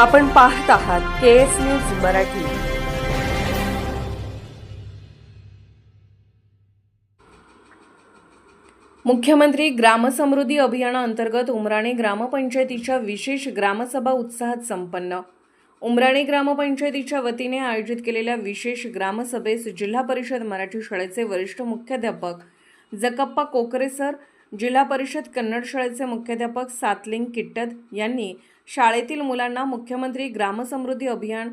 आपण पाहत आहात के एस न्यूज मराठी. मुख्यमंत्री ग्रामसमृद्धी अभियानाअंतर्गत उमराणे ग्रामपंचायतीच्या विशेष ग्रामसभा उत्साहात संपन्न. उमराणे ग्रामपंचायतीच्या वतीने आयोजित केलेल्या विशेष ग्रामसभेस जिल्हा परिषद मराठी शाळेचे वरिष्ठ मुख्याध्यापक जकप्पा कोकरे सर जिल्हा परिषद कन्नड शाळेचे मुख्याध्यापक सातलिंग किट्टद यांनी शाळेतील मुलांना मुख्यमंत्री ग्रामसमृद्धी अभियान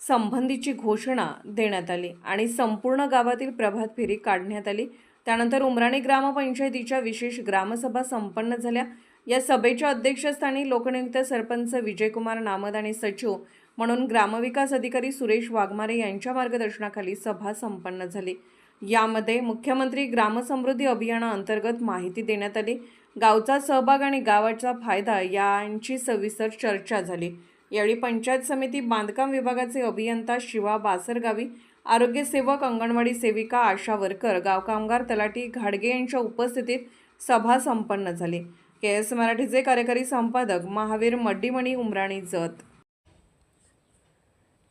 संबंधीची घोषणा देण्यात आली आणि संपूर्ण गावातील प्रभात फेरी काढण्यात आली. त्यानंतर उमराणी ग्रामपंचायतीच्या विशेष ग्रामसभा संपन्न झाल्या. या सभेच्या अध्यक्षस्थानी लोकनियुक्त सरपंच विजयकुमार नामद आणि सचिव म्हणून ग्रामविकास अधिकारी सुरेश वाघमारे यांच्या मार्गदर्शनाखाली सभा संपन्न झाली. यामध्ये मुख्यमंत्री ग्रामसमृद्धी अभियानाअंतर्गत माहिती देण्यात आली. गावचा सहभाग आणि गावाचा फायदा यांची सविस्तर चर्चा झाली. यावेळी पंचायत समिती बांधकाम विभागाचे अभियंता शिवा बासरगावी आरोग्य सेवक अंगणवाडी सेविका आशा वर्कर गाव कामगार तलाठी घाडगे यांच्या उपस्थितीत सभा संपन्न झाली. के एस मराठीचे कार्यकारी संपादक Mahavir Maddimani Umrani Jat